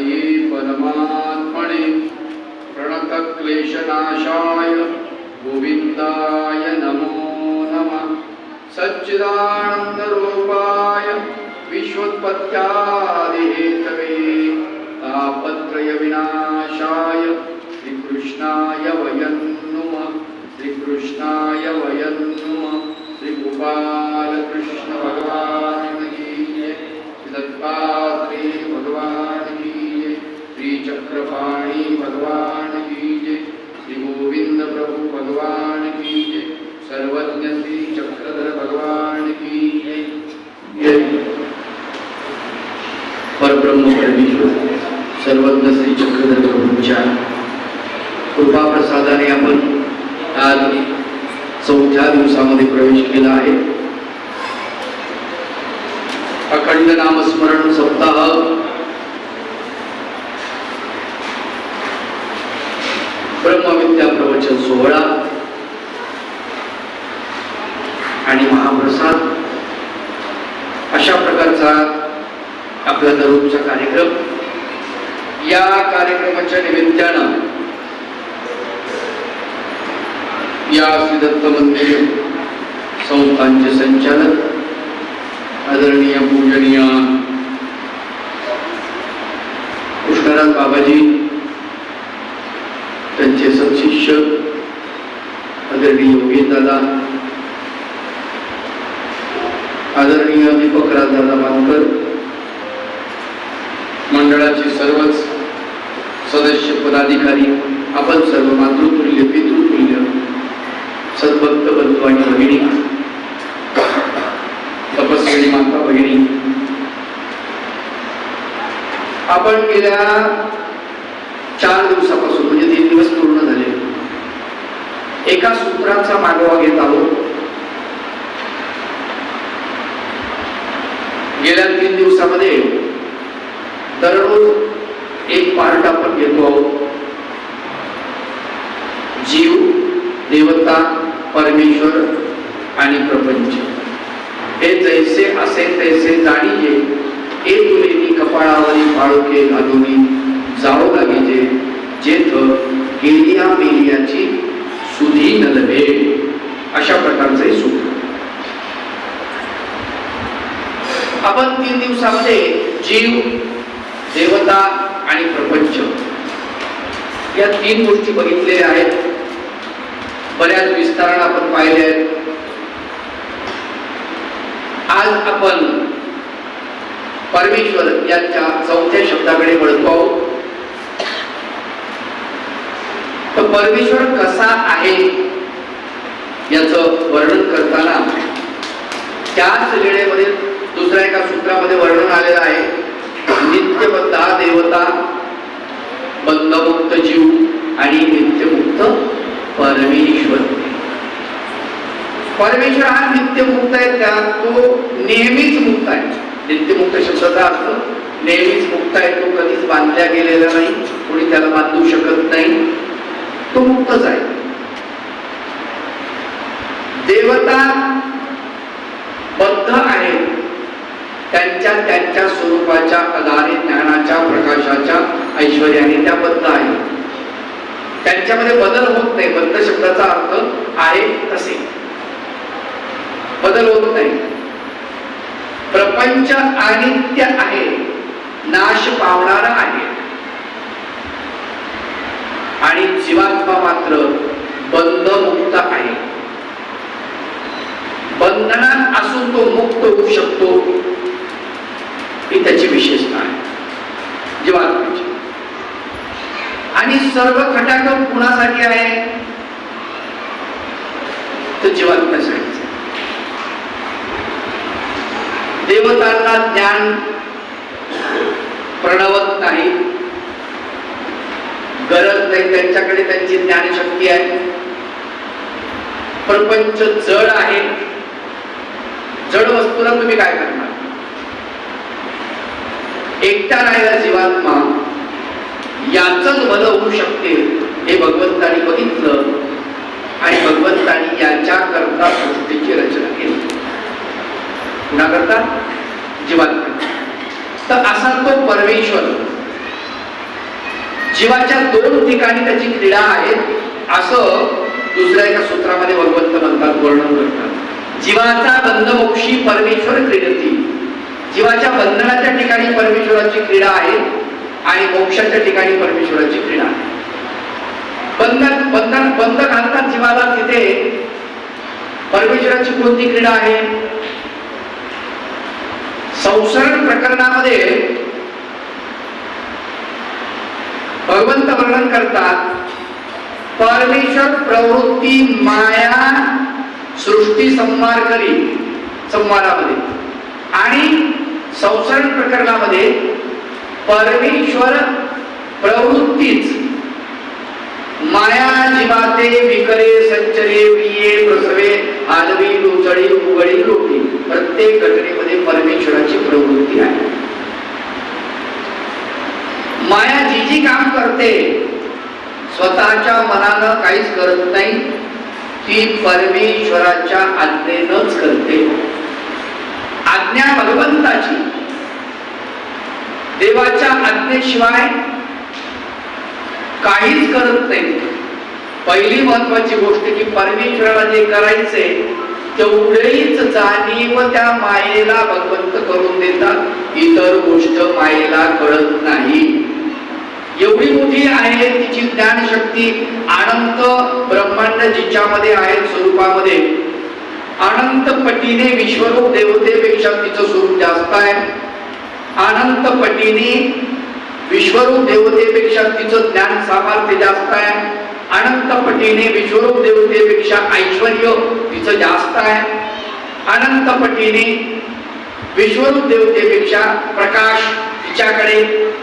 तस्मै परमात्मने प्रणतक्लेशनाशाय गोविन्दाय नमो नमः। सच्चिदानन्दरूपाय विश्वोत्पत्त्यादिहेतवे तापत्रयविनाशाय श्रीकृष्णाय वयं नुमः श्रीकृष्णाय वयं नुमः। श्रीगोपालकृष्णभगवान् भगवान् चक्रपाणी भगवान की जय। श्री गोविंद प्रभु भगवान की जय। सर्वज्ञ श्री चक्रधर भगवान की जय। जय। परब्रह्म परमेश्वर सर्वज्ञ श्री चक्रधर प्रभूंच्या कृपा प्रसादाने आपण आज चौथ्या दिवसामध्ये प्रवेश केला आहे. अखंड नामस्मरण सप्ताह प्रवचन सोहळा आणि महाप्रसाद अशा प्रकारचा आपला दररोजचा कार्यक्रम. या कार्यक्रमाच्या निमित्तानं या श्रीदत्त मंदिर संस्थांचे संचालक आदरणीय पूजनीय कृष्णराज बाबाजी त्यांचे सत्शिष्य आदरणीय योगेश आदरणीय दीपकराज दादा मानकर मंडळाचे सर्वच सदस्य पदाधिकारी आपण सर्व मातृतुल्य पितृतुल्य सद्भक्त बंधू आणि भगिनी तपस्वी माता भगिनी आपण गेल्या चार दिवसापासून म्हणजे तीन दिवस पूर्ण झाले एका मागोवा घेत आहोत गेल्या तीन दिवसामध्ये दररोज एक पार्ट आपण घेतो आहोत. जीव देवता परमेश्वर आणि प्रपंच. हे जैसे असे तैसे जाणीजे एक तुलेनी कपाळावरी फाळुके घालुनी जाऊ लागिजे जेथ गेलिया मेलियाची सुधी नलभे अशा प्रकारचं सूत्र आपण तीन दिवसामध्ये जीव देवता आणि प्रपंच या तीन गोष्टी बघितलेल्या आहेत. बऱ्याच विस्तारण आपण पाहिले आहेत. आज आपण परमेश्वर यांच्या चौथ्या शब्दाकडे वळतो आहोत. तर परमेश्वर कसा आहे याचं वर्णन करताना त्याच वेळेमध्ये दुसऱ्या एका सूत्रामध्ये वर्णन आलेलं आहे नित्यबद्धा देवता बंधमुक्त जीव आणि नित्यमुक्त परमेश्वर. परमेश्वर हा नित्यमुक्त आहे त्या तो नेहमीच मुक्त आहे. नित्यमुक्त शब्दाचा अर्थ नेहमीच मुक्त आहे तो कधीच बांधल्या गेलेला नाही कोणी त्याला बांधू शकत नाही. तो मुक्तच आहे देवता बद्ध आहे त्यांच्या त्यांच्या स्वरूपाच्या आधारे ज्ञानाच्या प्रकाशाच्या ऐश्वर्याने त्या बद्ध आहे त्यांच्यामध्ये बदल होत नाही. बद्ध शब्दाचा अर्थ आहे तसे. बदल होत नाही. प्रपंच अनित्य आहे. नाश पावणारा आहे. आणि जीवात्मा मात्र बंधमुक्त आहे. बंधनात असून तो मुक्त होऊ शकतो ही त्याची विशेषता आहे. जीवात्म्याची. आणि सर्व खटाक कुणासाठी आहे? तर जीवात्म्यासाठी देवतांना ज्ञान प्रणवत नाही. गरज नाही त्यांच्याकडे त्यांची ज्ञानशक्ती आहे. प्रपंच जड आहे. जड वस्तूला तुम्ही काय करणार? एकटा राहिला जीवात्मा याच भलं होऊ शकते हे भगवंतानी बघितलं आणि भगवंतानी याच्या करता सृष्टीची रचना केली. कुणाकरता जीवात्मा. तर असा तो परमेश्वर जीवाच्या दोन ठिकाणी त्याची क्रीडा आहे असं दुसऱ्या एका सूत्रामध्ये भगवंत म्हणतात वर्णन करतात. जीवाचा बंधमोक्षी परमेश्वर क्रीडती. जीवाच्या बंधनाच्या ठिकाणी परमेश्वराची क्रीडा आहे आणि मोक्षाच्या ठिकाणी परमेश्वराची क्रीडा आहे. बंधन बंधन बंध घालतात जीवाला तिथे. परमेश्वराची कोणती क्रीडा आहे? संसरण प्रकरणामध्ये भगवंत वर्णन करतात परमेश्वर प्रवृत्ती माया सृष्टी संवार करी संवादामध्ये आणि संसरण प्रकरणामध्ये परमेश्वर प्रवृत्तीच माया जीवाते विकरे संचरे विये प्रसवे आलवी लोचडी उघडी लोटी प्रत्येक घटनेमध्ये परमेश्वराची प्रवृत्ती आहे. माया जी जी काम करते. स्वतःच्या मनानं काहीच करत नाही. ती परमेश्वराच्या आज्ञेनच करते. आज्ञा भगवंताची. देवाच्या आज्ञेशिवाय काहीच करत नाही. पहिली महत्वाची गोष्ट की परमेश्वराला जे करायचंय तेवढेच जाणीव त्या मायेला भगवंत करून देतात. इतर गोष्ट मायेला कळत नाही. एवढी मोठी आहे तिची ज्ञानशक्ती अनंत ब्रह्मांड जिच्यामध्ये आहे स्वरूपामध्ये. अनंत पटीने विश्वरूप देवतेपेक्षा तिचं स्वरूप जास्त आहे. अनंत पटीने विश्वरूप देवतेपेक्षा तिचं ज्ञान सामर्थ्य जास्त आहे. अनंत पटीने विश्वरूप देवतेपेक्षा ऐश्वर तिचं जास्त आहे. अनंत पटीने विश्वरूप देवतेपेक्षा प्रकाश तिच्याकडे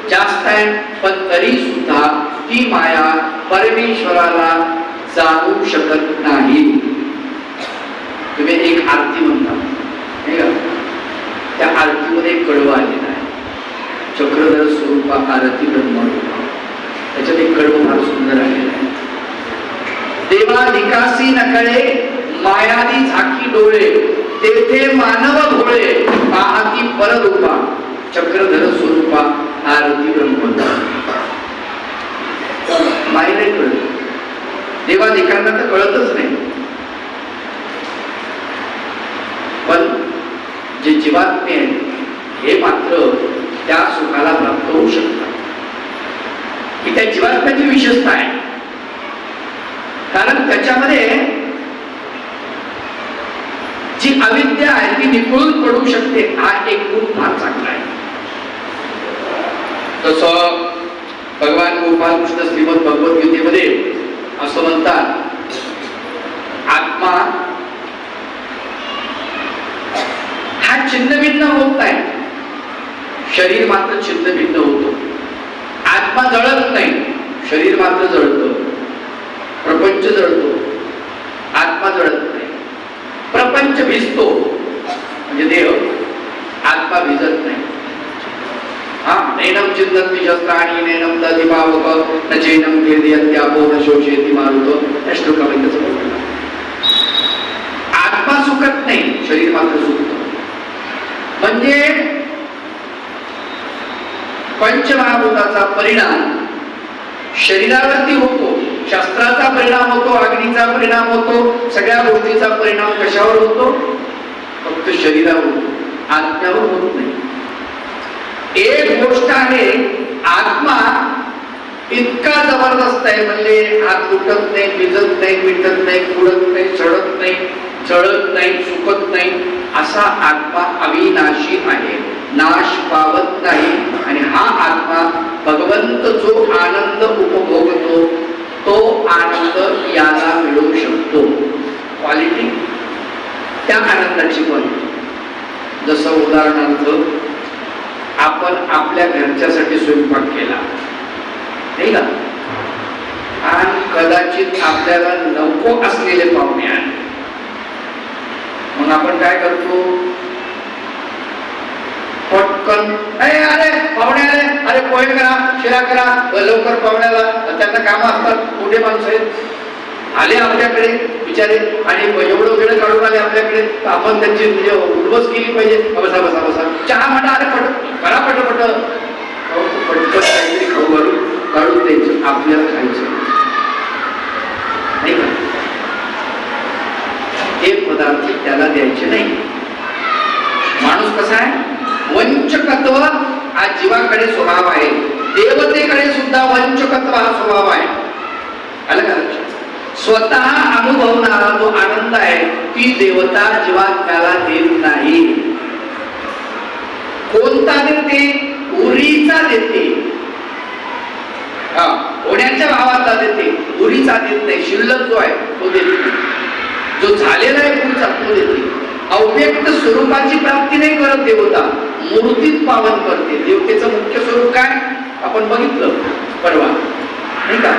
जास्त आहे पण तरी सुद्धा ती माया परमेश्वराला जाणू शकत नाही. तुम्ही एक आरती म्हणता त्या आरतीमध्ये कडवं आलेलं आहे. चक्रधर स्वरूपा आरती ब्रह्म त्याच्यात एक कडवं फार सुंदर आलेलं आहे. देवा निकासी नकळे मायादी झाकी डोळे तेथे मानव भोळे पाहती परत उभा चक्रधर स्वरूपा आरती ब्रह्म माय नाही कळत देवा तर कळतच नाही. पण जे जीवात्मे हे मात्र त्या सुखाला प्राप्त होऊ शकतात. ही त्या जीवात्म्याची विशेषता आहे. कारण त्याच्यामध्ये जी अविद्या आहे ती निकळून पडू शकते हा एक गुण फार चांगला आहे. तसं भगवान गोपाल कृष्ण श्रीमद भगवद्गीतेमध्ये असं म्हणतात आत्मा हा छिन्नभिन्न होत नाही. शरीर मात्र छिन्नभिन्न होतो. आत्मा जळत नाही शरीर मात्र जळतं. प्रपंच जळतो आत्मा जळत नाही. प्रपंच भिजतो म्हणजे देह आत्मा भिजत नैनम चिंतन शस्त्राणी नैनम दधिभावक न चैनम कीर्ती अत्यापो न शोषेती मारुतो या श्लोकामध्ये त्याचं वर्णन आत्मा सुखत नाही शरीर मात्र सुखत म्हणजे पंचमहाभूताचा परिणाम शरीरावरती होतो शस्त्राचा परिणाम होतो अग्नीचा परिणाम होतो सगळ्या गोष्टीचा परिणाम कशावर होतो? फक्त शरीरावर आत्म्यावर होत नाही। एक गोष्ट आहे आत्मा इतका जबरदस्त आहे म्हणजे हात तुटत नाही भिजत नाही मिटत नाही कुडत नाही चढत नाही चढत नाही सुकत नाही असा आत्मा अविनाशी आहे. नाश पावत नाही. आणि हा आत्मा भगवंत जो आनंद उपभोगतो तो आनंद याला मिळू शकतो. क्वालिटी त्या आनंदाची क्वालिटी जसं उदाहरणार्थ आपण आपल्या घरच्यासाठी स्वयंपाक केला. नाही का? आणि कदाचित आपल्याला नको असलेले पाहुणे आले. मग आपण काय करतो? पटकन अरे अरे पाहुणे आले अरे पोहे करा शिरा करा लवकर पाहुण्याला त्यांना कामं असतात कुठे माणसं आहेत. आले आपल्याकडे विचारे आणि एवढं वेळ काढून आले आपल्याकडे तर आपण त्यांची म्हणजे केली पाहिजे. बसा बसा बसा चहा म्हणा अरे पट करा पट पट पटकन काहीतरी खाऊ घालू काढून द्यायचं आपल्याला खायचं. नाही का? हे पदार्थ त्याला द्यायचे नाही. माणूस कसा आहे? वंचकत्व हा जीवाकडे स्वभाव आहे. देवतेकडे सुद्धा वंचकत्व हा स्वभाव आहे. आलं का लक्षात? स्वतः अनुभवणारा जो आनंद आहे ती देवता जीवात्म्याला देत नाही. कोणता देते? उरीचा देते. होण्याच्या भावाचा देते. उरीचा देत नाही. शिल्लक जो आहे तो देत नाही. जो झालेला आहे पुढचा तो देते अव्यक्त स्वरूपाची प्राप्ती नाही करत देवता. मूर्तीत पावन करते. देवतेचं मुख्य स्वरूप काय? आपण बघितलं. परवा. नाही का?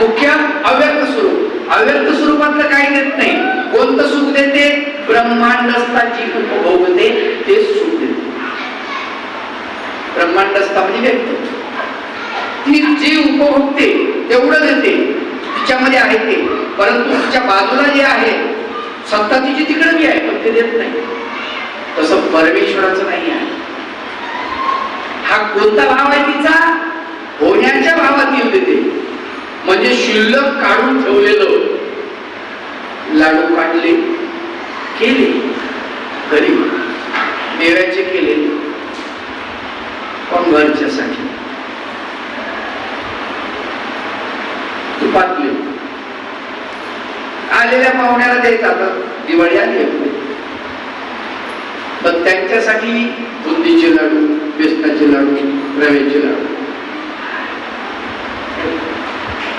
मुख्य अव्यक्त स्वरूप. अव्यक्त स्वरूपातलं काही देत नाही. कोणतं सुख देते? ब्रह्मांडस्था जी उपभोगते ते सुख देते. ब्रह्मांडस्था म्हणजे व्यक्त. ती जे उपभोगते तेवढं देते. तिच्यामध्ये आहे ते. परंतु तिच्या बाजूला जे आहे सत्ता तिची तिकडे बी आहे पण ते देत नाही. तसं परमेश्वराचं नाही आहे. हा कोणता भाव आहे तिचा? होण्याच्या भावात येऊ देते. म्हणजे शिल्लक काढून ठेवलेलं लाडू काढले केले. घरी देव्याचे केले. पण घरच्यासाठी. तुपातले आलेल्या पाहुण्याला द्यायचं आता. दिवाळी आली आहे. पण त्यांच्यासाठी बुंदीचे लाडू बेसनाचे लाडू रव्याचे लाडू.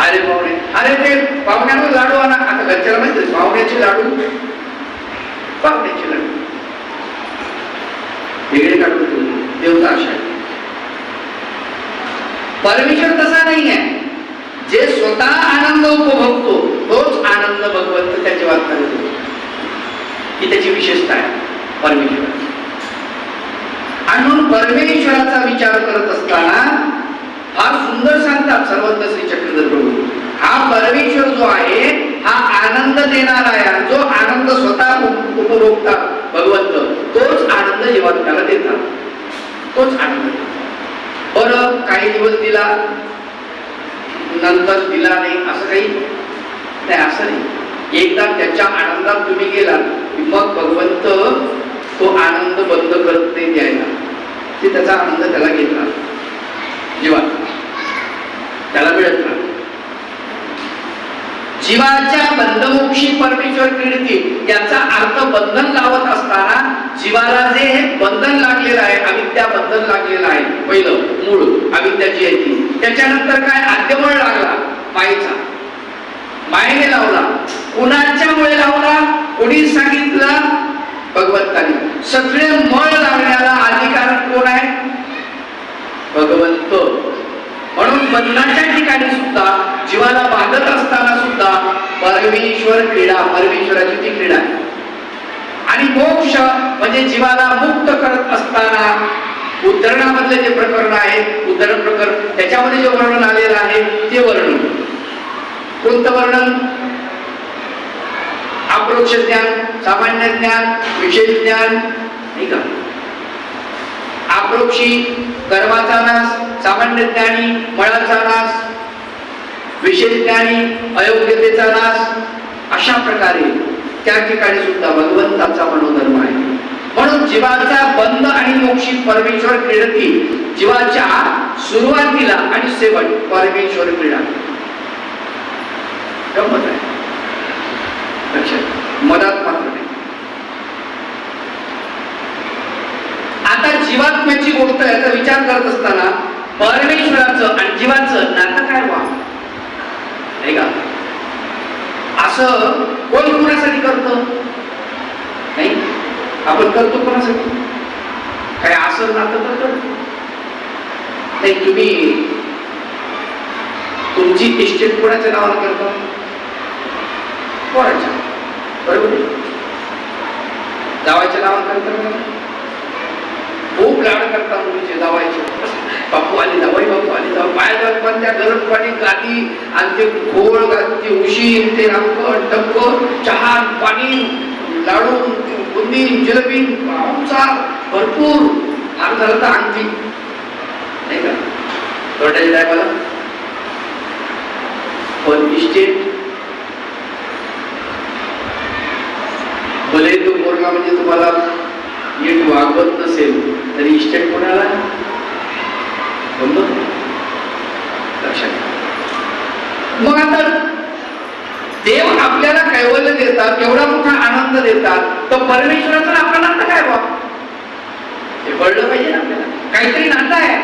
अरे पाहुणे अरे ते पाहुण्यावर लाडू आणा. आता घरच्याला माहिती पाहुण्याचे लाडू. पाहुण्याचे लाडू. वेगळे काढून देवता अशा परमेश्वर तसा नाही आहे. जे स्वतः आनंद उपभोगतो तोच आनंद भगवंत त्याची वार्ता होतो ही त्याची विशेषता आहे परमेश्वर. आणि म्हणून परमेश्वराचा विचार करत असताना फार सुंदर सांगतात सर्वत्र श्री चक्रधर प्रभू। हा परमेश्वर जो आहे हा आनंद देणारा आहे जो आनंद स्वतः उपभोगता भगवंत तोच आनंद जीवात्म्याला देतात. तोच आनंद. बर काही दिवस दिला नंतर दिला नाही असं काही नाही असं नाही. एकदा त्याच्या आनंदात तुम्ही गेला की मग भगवंत तो आनंद बंद करत नाही द्यायला. ते त्याचा आनंद त्याला घेतला जीवात त्याला मिळत नाही. जीवाच्या बंधमोक्षी परमेश्वर क्रीडती याचा अर्थ बंधन लावत असताना जीवाला जे हे बंधन लागलेलं आहे अविद्या बंधन लागलेलं आहे. पहिलं मूळ अविद्याची आहे ती. त्याच्यानंतर काय? आद्यबळ लागला मायेचा मायेने लावला. कुणाच्यामुळे लावला? कोणी सांगितलं? भगवंताने. सगळे मळ लावण्याला अधिकार कोण आहे? भगवंत. म्हणून ठिकाणी सुद्धा जीवाला बांधत असताना सुद्धा परमेश्वर क्रीडा परमेश्वराची ती क्रीडा आणि मोक्ष म्हणजे जीवाला मुक्त करत असताना उद्धरणामधले जे प्रकरण आहे उद्धरण प्रकरण त्याच्यामध्ये जे वर्णन आलेलं आहे ते वर्णन. कोणतं वर्णन अप्रोक्ष ज्ञान सामान्य ज्ञान विशेष ज्ञान नाही का? अप्रोक्षी कर्माचा नाश सामान्य ज्ञानी मळाचा नाश विशेष ज्ञानी अयोग्यतेचा नाश अशा प्रकारे त्या ठिकाणी सुद्धा भगवंताचा मनोधर्म आहे. म्हणून जीवाचा बंद आणि मोक्षी परमेश्वर क्रीडती जीवाच्या सुरुवातीला आणि शेवट परमेश्वर क्रीडा. गंमत आहे. लक्षात मधात मात्र आता जीवात्म्याची गोष्ट याचा विचार करत असताना परमेश्वराचं आणि जीवाचं नातं काय हो? व्हा नाही का? असं कोण कोणासाठी करतो? नाही? आपण करतो कोणासाठी? काय असं नातं तर करतो? नाही तुम्ही तुमची इस्टेट कोणाच्या नावानं करता? कोणाच्या? बरोबर गावाच्या जावायच्या नावानं करता खूप लाड करता मुलीचे जावायचे बापू आली जावाई बापू आली. जाऊ पाय जाऊन पण त्या गरम पाणी गादी आणि ते घोळ ते उशीर ते रामकट टक्क चहा पाणी लाडू बुंदी जिलबी पाहुणचार भरपूर फार झालं तर आणखी नाही का? कळायचं काय मला पण इस्टेट भले तो पोरगा म्हणजे तुम्हाला नीट वागवत नसेल तरी इस्टेट कोणाला? गंमत लक्षात मग आता देव आपल्याला कैवल्य देतात केवढा मोठा आनंद देतात तर परमेश्वराचा आपला नातं काय बा हे कळलं पाहिजे ना आपल्याला. काहीतरी नातं आहे.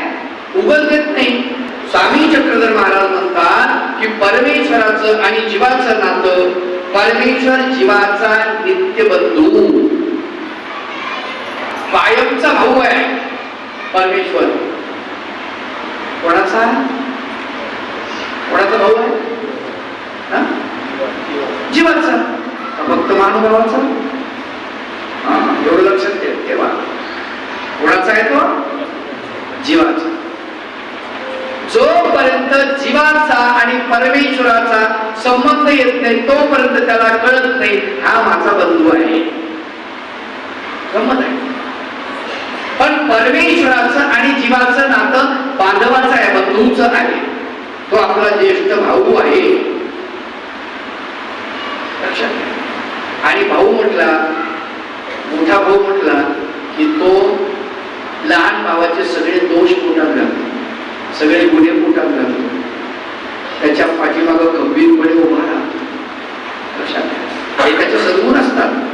उगल देत नाही. स्वामी चक्रधर महाराज म्हणतात की परमेश्वराचं आणि जीवाचं नातं परमेश्वर जीवाचा नित्य बंधू कायमचा भाऊ आहे परमेश्वर. कोणाचा? कोणाचा भाऊ आहे? हा? जीवाचा. फक्त महानुभावाचा हा, एवढं लक्षात ठेव तेव्हा कोणाचा आहे तो? जीवाचा. जोपर्यंत जीवाचा आणि परमेश्वराचा संबंध येत नाही तोपर्यंत त्याला कळत नाही हा माझा बंधू आहे. गमत आहे. परमेश्वराचं आणि जीवाचं नातं बांधवाचं आहे बंधूचं आहे. तो आपला ज्येष्ठ भाऊ आहे. लक्षात आणि भाऊ म्हटला मोठा भाऊ म्हटला की तो लहान भावाचे सगळे दोष पोटात घालतो सगळे गुन्हे पोटात घालतो त्याच्या पाठीमागं गंभीरपणे उभा राहतो. लक्षात घ्या. त्याचे सद्गुण असतात.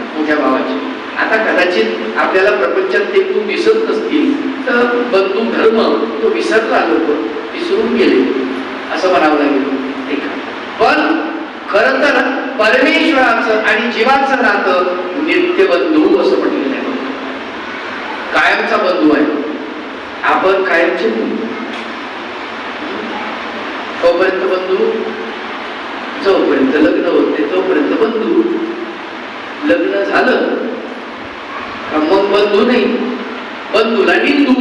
कदाचित आपल्याला प्रपंचात ते खूप दिसत नसतील. तर बंधू धर्म तो विसरला लोक विसरून गेले. असं म्हणावं लागेल. पण खर तर परमेश्वराचं आणि जीवाचं नातं नित्य बंधू असं म्हटलेलं आहे. कायमचा बंधू आहे. आपण कायमचे बंधू. तोपर्यंत बंधू जोपर्यंत लग्न होते तोपर्यंत बंधू. लग्न झालं बंधू नाही. बंधूला हिंदू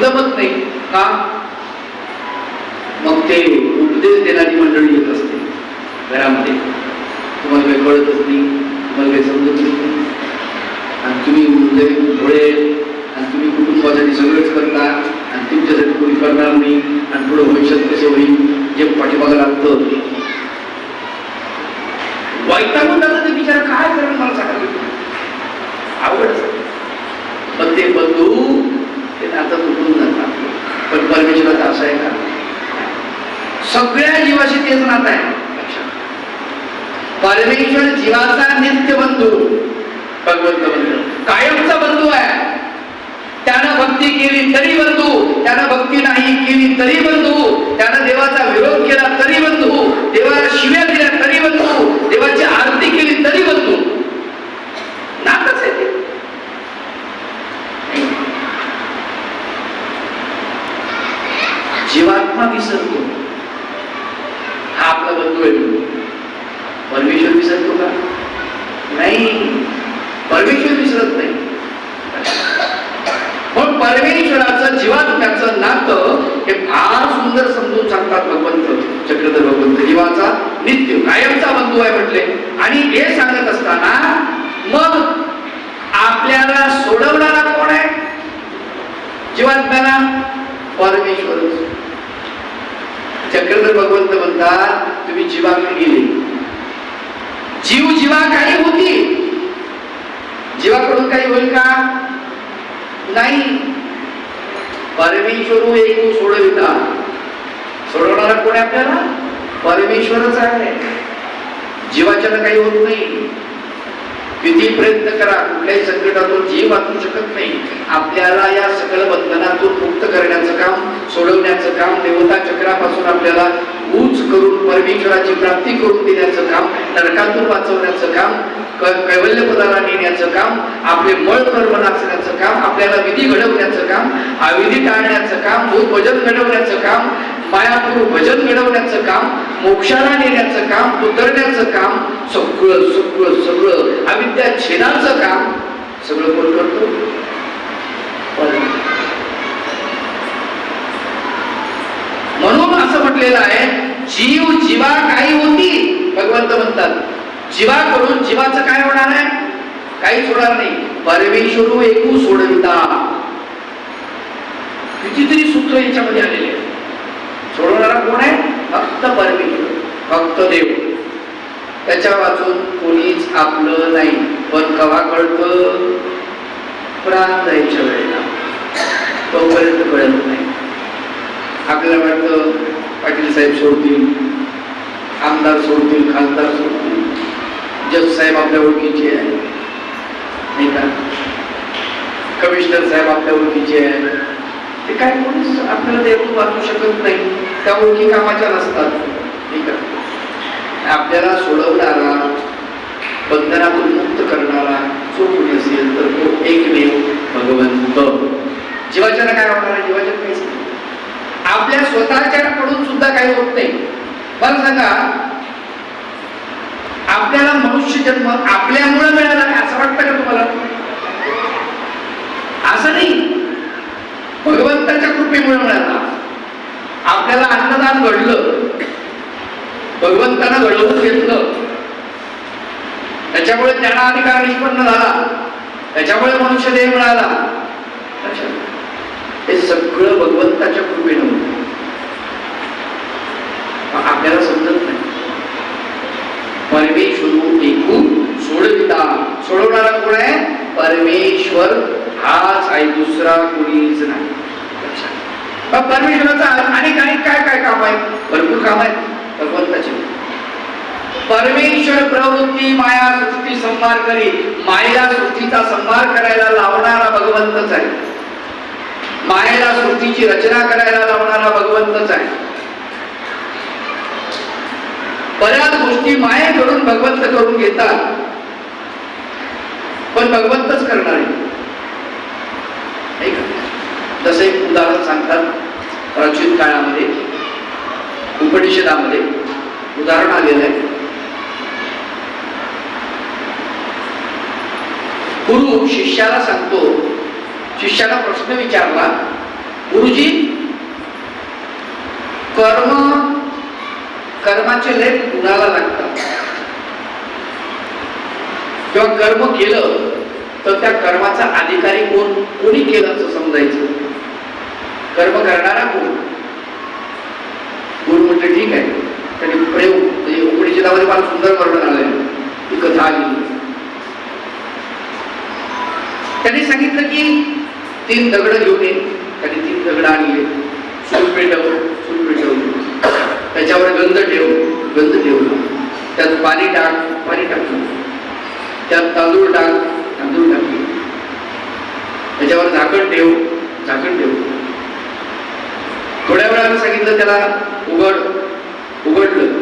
जमत नाही. का? मग ते उपदेश देणारी मंडळी येत असते घरामध्ये. तुम्हाला काही कळतच नाही. तुम्हाला काही समजत नाही. आणि तुम्ही लई भोळे आणि तुम्ही कुटुंबासाठी सगळंच करता. आणि तुमच्यासाठी कोणी करणार नाही. आणि पुढे भविष्यात कसं होईल जे पाठीमागं लागतं. वाईटामध्ये जातं ते बिचारा काय करेल मला सांगा आवड पण ते बंधू ते नातं तुटून जातात. पण परमेश्वराचं असं आहे का? सगळ्या जीवाशी तेच नातं आहे. परमेश्वर जीवाचा नित्य बंधू. भगवंत बंधू. कायमचा बंधू आहे. त्यानं भक्ती केली तरी बंधू. त्यानं भक्ती नाही केली तरी बंधू. त्यानं देवाचा विरोध केला तरी बंधू. देवाला शिव्या दिल्या तरी बंधू देवाची आरती केली तरी बंधू नातच आहे ते जीवात्मा विसरतो हा आपला बंधू आहे परमेश्वर विसरतो का नाही परमेश्वर विसरत नाही पण परमेश्वराचं जीवात्म्याचं नातं हे फार सुंदर समजून सांगतात भगवंत चक्रधर भगवंत जीवाचा नित्य कायमचा बंधू आहे म्हटले आणि हे सांगत असताना मग आपल्याला सोडवणारा कोण आहे जीवात्म्याला परमेश्वरच चक्रधर भगवंत म्हणतात तुम्ही जीवाकडे गेले जीव जीवा काही होती जीवाकडून काही होईल का नाही परमेश्वर एक सोडविता सोडवणारा कोण आहे आपल्याला परमेश्वरच आहे जीवाच्यानं काही होत नाही किती प्रयत्न करा कुठल्याही संकटातून जीव वाचू शकत नाही आपल्याला या सकल बंधनातून मुक्त करण्याचं काम सोडवण्याचं काम देवता चक्रापासून आपल्याला उच करून परमेश्वराची प्राप्ती करून देण्याचं काम नरकातून वाचवण्याचं काम कैवल्य पदाला नेण्याचं काम आपले मळ कर्म नाचण्याचं काम आपल्याला विधी घडवण्याचं काम अविधी टाळण्याचं काम भूत भजन घडवण्याचं काम मायापूर भजन घडवण्याचं काम मोक्षाला नेण्याचं काम उतरण्याचं काम सगळं सगळं सगळं अविद्या छेदाचं काम सगळं कोण करतो? म्हणून असं म्हटलेलं आहे जीव जीवा काही होती भगवंत म्हणतात. जीवाकडून जीवाचं काय होणार आहे? काहीच होणार नाही. परमेश्वर एकू सोडविता. कितीतरी सूत्र याच्यामध्ये आलेले आहे सोडवणारा कोण आहे? फक्त परमेश्वर फक्त देव. त्याच्या वाचून कोणीच आपलं नाही पण कवा कळतं? प्राण जायच्या वेळेला. तोपर्यंत कळत नाही. आपल्याला वाटतं. पाटील साहेब सोडतील आमदार सोडतील खासदार सोडतील. जज साहेब आपल्या ओळखीचे आहे नाही का? कमिशनर साहेब आपल्या ओळखीचे आहे ते काय कोणीच आपल्याला देऊन वाचू शकत नाही. त्या ओळखी कामाच्या नसतात. ठीक आहे आपल्याला सोडवणारा बंधनातून मुक्त करणारा जो कोणी असेल तर तो एकमेव भगवंत. जीवाच्याला काय होणार आहे? जीवाच्या काहीच आपल्या स्वतःच्या कडून सुद्धा काही होत नाही. पण सांगा आपल्याला मनुष्य जन्म आपल्यामुळे मिळाला असं वाटतं का तुम्हाला? असं नाही. भगवंताच्या कृपेमुळे मिळाला. आपल्याला अन्नदान घडलं. भगवंतानं घडवून घेतलं. त्याच्यामुळे त्यांना अधिकार निष्पन्न झाला. त्याच्यामुळे मनुष्य देह मिळाला. हे सगळं भगवंताच्या कृपेनं होतं. आपल्याला समजत नाही. परमेश्वर एकूण सोडविता. सोडवणारा कोण आहे? परमेश्वर. हाच आहे दुसरा कोणीच नाही. परमेश्वराचा अनेक अनेक काय काय काम आहे? भरपूर काम आहे भगवंताचे. परमेश्वर प्रवृत्ती माया सृष्टी संभार करी. माया सृष्टीचा संभार करायला लावणारा भगवंतच आहे. मायेला स्मृतीची रचना करायला लावणारा भगवंतच आहे. बऱ्याच गोष्टी मायेकडून भगवंत करून घेतात. पण भगवंतच करणार आहे. का? जसं एक उदाहरण सांगतात प्राचीन काळामध्ये उपनिषदामध्ये उदाहरण आलेलं आहे. गुरु शिष्याला सांगतो शिष्याला प्रश्न विचारला गुरुजी कर्म कर्माचे लेख कुणाला लागतात? किंवा कर्म केलं तर त्या कर्माचा अधिकारी कोण? कोणी केलं असं समजायचं? कर्म करणारा कोण? गुरु म्हटलं ठीक आहे. त्यांनी प्रयोग म्हणजे उपनिषदामध्ये फार सुंदर वर्णन आलंय. ती कथा आली. त्यांनी सांगितलं की तीन दगड घेऊन ये. त्याने तीन दगड आणले. चूल पेटवून चूल पेटवली. त्याच्यावर गंध ठेव गंध ठेवला. त्यात पाणी टाक पाणी टाकलं. त्यात तांदूळ टाक तांदूळ टाकले. त्याच्यावर झाकण ठेव झाकण ठेव. थोड्या वेळानं सांगितलं त्याला उघड उघडलं.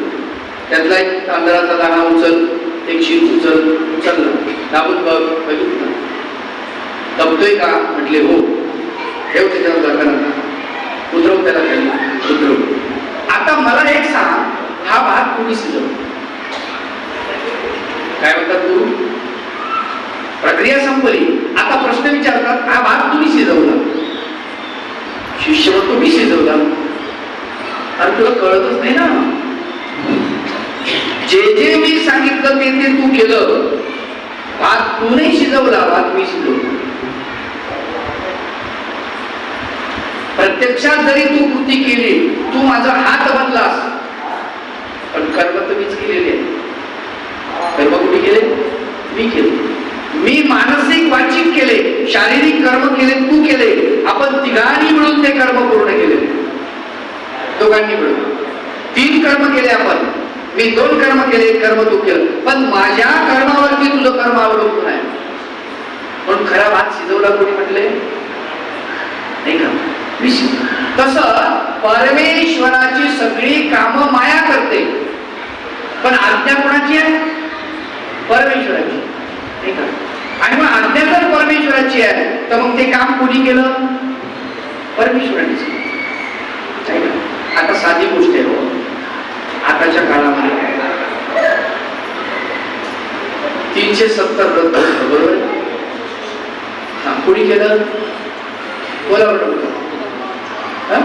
त्यातला एक तांदळाचा दाणा उचल एक शीत उचल उचलला. दाबून बघ बघितलं. दबतोय का? म्हटले हो. ठेव त्याच्यावर झाकण उतरव त्याला खाली उतरव आता मला एक सांग. हा भाग कोणी शिजव काय म्हणतात तू? प्रक्रिया संपली. आता प्रश्न विचारतात हा भात तुम्ही शिजवला. शिष्य तुम्ही शिजवला. अरे तुला कळतच नाही ना. जे जे मी सांगितलं ते ते तू केलं. भात तू नाही शिजवला भात मी शिजवला. प्रत्यक्षात जरी तू कृती केली तू माझा हात बनलास पण कर्म तर मीच केलेले आहे कर्म कुठे केले? मी केले. मी मानसिक वाचिक केले शारीरिक कर्म केले तू केले. आपण तिघांनी मिळून ते कर्म पूर्ण केले. दोघांनी मिळून. तीन कर्म केले आपण. मी दोन कर्म केले एक कर्म तू केलं. पण माझ्या कर्मावरती तुझं कर्म अवलंबून आहे. म्हणून खरा भात शिजवला कोणी म्हटले? नाही का? तसं परमेश्वराची सगळी कामं माया करते. पण आज्ञा कोणाची आहे? परमेश्वराची. आणि मग आज्ञा जर परमेश्वराची आहे तर मग ते काम कोणी केलं? परमेश्वराची आता साधी गोष्ट आहे हो. आताच्या काळामध्ये तीनशे सत्तर रद्द बरोबर? कोणी केलं? बोला बरं बोला. हा?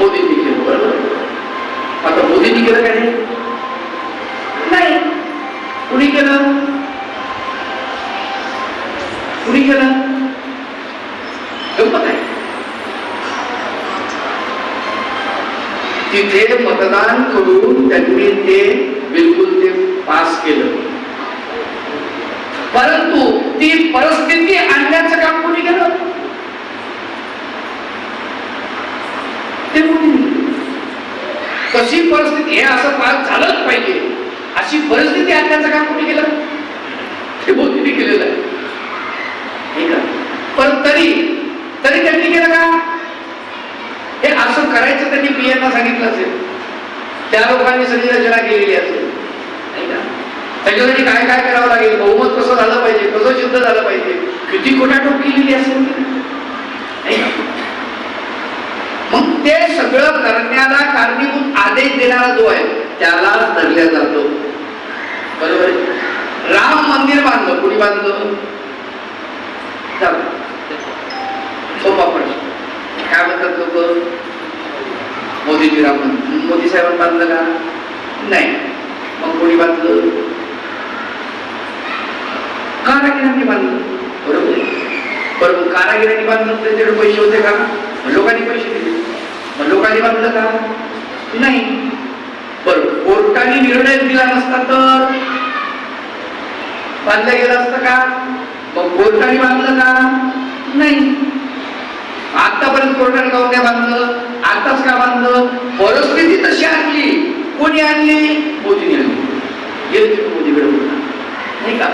मोदींनी केलं बरोबर आता मोदींनी केलं का नाही। नाही कुणी केलं कुणी केलं गंमत आहे तिथे मतदान करून त्यांनी ते बिलकुल ते पास केलं परंतु ती परिस्थिती आणण्याचं काम कोणी केलं ते कोणी केलं? कशी परिस्थिती हे असं पार झालंच पाहिजे. अशी परिस्थिती आणण्याचं काम कोणी केलं? ते मोदींनी केलेलं आहे. ठीक आहे पण तरी तरी त्यांनी केलं का? हे असं करायचं त्यांनी पियांना सांगितलं असेल. त्या लोकांनी सगळी रचना केलेली असेल. त्याच्यासाठी काय काय करावं लागेल? बहुमत कसं झालं पाहिजे? कसं सिद्ध झालं पाहिजे? किती कोटाटोप केलेली असेल ते सगळं करण्याला कारणीभूत आदेश देणारा जो आहे त्यालाच धरल्या जातो. बरोबर राम मंदिर बांधलं. कुणी बांधलं? सोपा प्रश्न. काय म्हणतात लोक? मोदीजी राम मंदिर. मोदी साहेबांनी बांधलं का? नाही. मग कोणी बांधलं? कारागिरांनी बांधलं. बरोबर बरोबर. कारागिरांनी बांधलं त्याच्याकडे पैसे होते का? लोकांनी मग बांधलं का? नाही. बरं कोर्टाने निर्णय दिला नसता तर? बांधलं गेलं असतं का? मग कोर्टाने बांधलं का? नाही. आतापर्यंत कोर्टाने का नाही बांधलं आताच का बांधलं परिस्थिती तशी आणली. कोणी आणली? मोदीने आणली. गेली तिकडे मोदीकडे नाही का?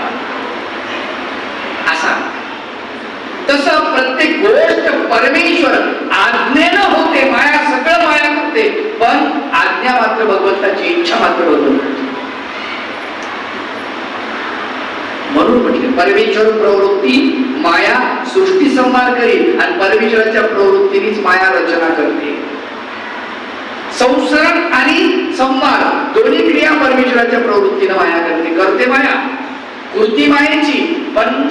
असा. तसं प्रत्येक गोष्ट परमेश्वर आज्ञेनं होते माया असते पण आज्ञा मात्र भगवंताची इच्छा मात्र भगवंताची म्हणून म्हटले परमेश्वर प्रवृत्ती माया सृष्टी संहार करील आणि परमेश्वराच्या प्रवृत्तीनेच माया रचना करते. संसरण आणि संवाद दोन्ही क्रिया परमेश्वराच्या प्रवृत्तीनं माया करते. करते माया कृती मायाची पण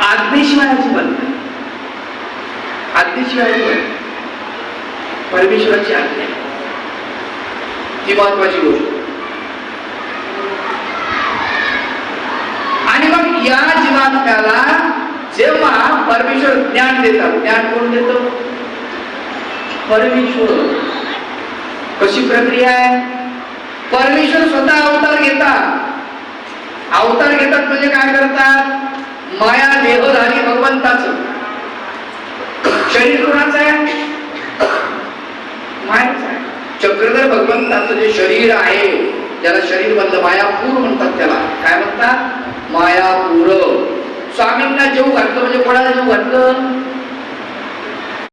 आज्ञेशिवायाची बनते नाही. आज्ञेशिवाय परमेश्वराची आज्ञा ती महत्वाची गोष्ट. आणि मग या जीवात्म्याला जेव्हा परमेश्वर ज्ञान देतात ज्ञान कोण देतो? परमेश्वर. कशी प्रक्रिया आहे? परमेश्वर स्वतः अवतार घेतात. अवतार घेतात म्हणजे काय करतात? माया देहधारी भगवंताच. शरीर कोणाचं आहे. मायाच आहे चक्रधर भगवंताचं जे शरीर आहे ज्याला शरीर बनलं मायापूर म्हणतात त्याला काय म्हणतात? मायापूर स्वामींना जेव घातलं म्हणजे कोणाला जेव घातलं?